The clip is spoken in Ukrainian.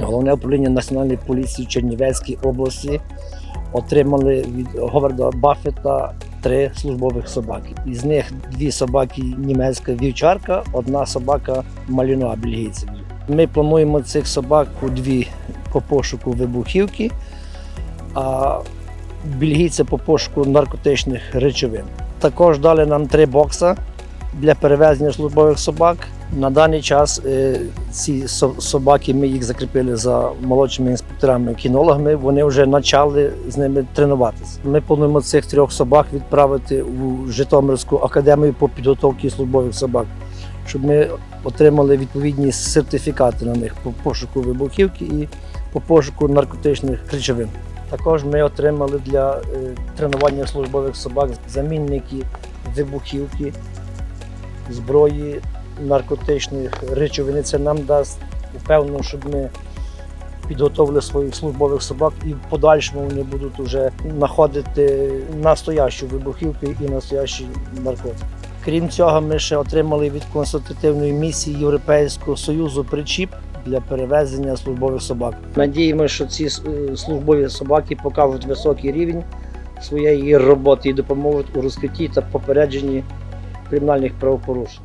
Головне управління Національної поліції Чернівецькій області отримали від Говарда Баффета три службових собаки. Із них дві собаки німецька вівчарка, одна собака малінуа бельгійця. Ми плануємо цих собак у дві по пошуку вибухівки, а бельгійця по пошуку наркотичних речовин. Також дали нам три бокса для перевезення службових собак. На даний час е, ці собаки ми їх закріпили за молодшими інспекторами кінологами. Вони вже почали з ними тренуватися. Ми плануємо цих трьох собак відправити у Житомирську академію по підготовці службових собак, щоб ми отримали відповідні сертифікати на них по пошуку вибухівки і по пошуку наркотичних речовин. Також ми отримали для е, тренування службових собак замінники вибухівки, зброї, наркотичних речовин. Це нам дасть впевнено, щоб ми підготовили своїх службових собак і в подальшому вони будуть вже знаходити настоящу вибухівку і настоящі наркотики. Крім цього, ми ще отримали від консультативної місії Європейського Союзу причіп для перевезення службових собак. Надіємося, що ці е, службові собаки покажуть високий рівень своєї роботи і допоможуть у розкритті та попередженні кримінальних правопорушень.